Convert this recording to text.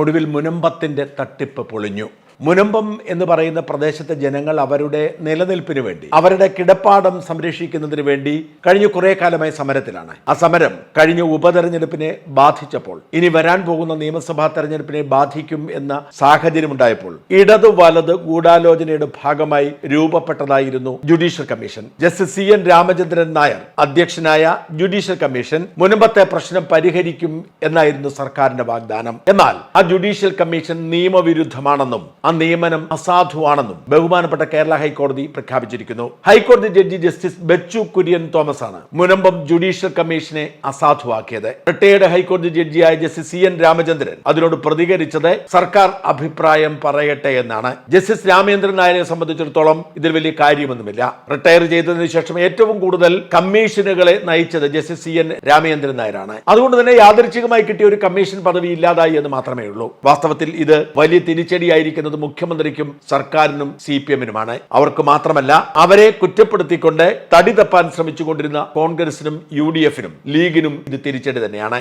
ഒടുവിൽ മുനമ്പത്തിന്റെ തട്ടിപ്പ് പൊളിഞ്ഞു. മുനമ്പം എന്ന് പറയുന്ന പ്രദേശത്തെ ജനങ്ങൾ അവരുടെ നിലനിൽപ്പിന് വേണ്ടി അവരുടെ കിടപ്പാടം സംരക്ഷിക്കുന്നതിന് വേണ്ടി കഴിഞ്ഞ കുറേ കാലമായി സമരത്തിലാണ്. ആ സമരം കഴിഞ്ഞ ഉപതെരഞ്ഞെടുപ്പിനെ ബാധിച്ചപ്പോൾ ഇനി വരാൻ പോകുന്ന നിയമസഭാ തെരഞ്ഞെടുപ്പിനെ ബാധിക്കും എന്ന സാഹചര്യം ഉണ്ടായപ്പോൾ ഇടത് വലത് ഗൂഢാലോചനയുടെ ഭാഗമായി രൂപപ്പെട്ടതായിരുന്നു judicial commission. Justice C N Ramachandran Nair അധ്യക്ഷനായ ജുഡീഷ്യൽ കമ്മീഷൻ മുനമ്പത്തെ പ്രശ്നം പരിഹരിക്കും എന്നായിരുന്നു സർക്കാരിന്റെ വാഗ്ദാനം. എന്നാൽ ആ ജുഡീഷ്യൽ കമ്മീഷൻ നിയമവിരുദ്ധമാണെന്നും ആ നിയമനം അസാധുവാണെന്നും ബഹുമാനപ്പെട്ട കേരള ഹൈക്കോടതി പ്രഖ്യാപിച്ചിരിക്കുന്നു. ഹൈക്കോടതി judge justice Bachu Kurian Thomas ആണ് മുനമ്പം ജുഡീഷ്യൽ കമ്മീഷനെ അസാധുവാക്കിയത്. റിട്ടയേർഡ് ഹൈക്കോടതി ജഡ്ജിയായ ജസ്റ്റിസ് സി എൻ രാമചന്ദ്രൻ അതിനോട് പ്രതികരിച്ചത് സർക്കാർ അഭിപ്രായം പറയട്ടെ എന്നാണ്. ജസ്റ്റിസ് രാമേന്ദ്രൻ നായരെ സംബന്ധിച്ചിടത്തോളം ഇതിൽ വലിയ കാര്യമൊന്നുമില്ല. റിട്ടയർ ചെയ്തതിനു ശേഷം ഏറ്റവും കൂടുതൽ കമ്മീഷനുകളെ നയിച്ചത് ജസ്റ്റിസ് സി എൻ രാമേന്ദ്രൻ നായരാണ്. അതുകൊണ്ട് തന്നെ യാദൃച്ഛികമായി കിട്ടിയ ഒരു കമ്മീഷൻ പദവി ഇല്ലാതായി എന്ന് മാത്രമേ ഉള്ളൂ വാസ്തവത്തിൽ ഇത് വലിയ തിരിച്ചടിയായിരിക്കുന്നത് മുഖ്യമന്ത്രിക്കും സർക്കാരിനും സി പി എമ്മിനുമാണ്. അവർക്ക് മാത്രമല്ല അവരെ കുറ്റപ്പെടുത്തിക്കൊണ്ട് തടി തപ്പാൻ ശ്രമിച്ചുകൊണ്ടിരുന്ന കോൺഗ്രസിനും യു ഡി എഫിനും ലീഗിനും ഇത് തിരിച്ചടി തന്നെയാണ്.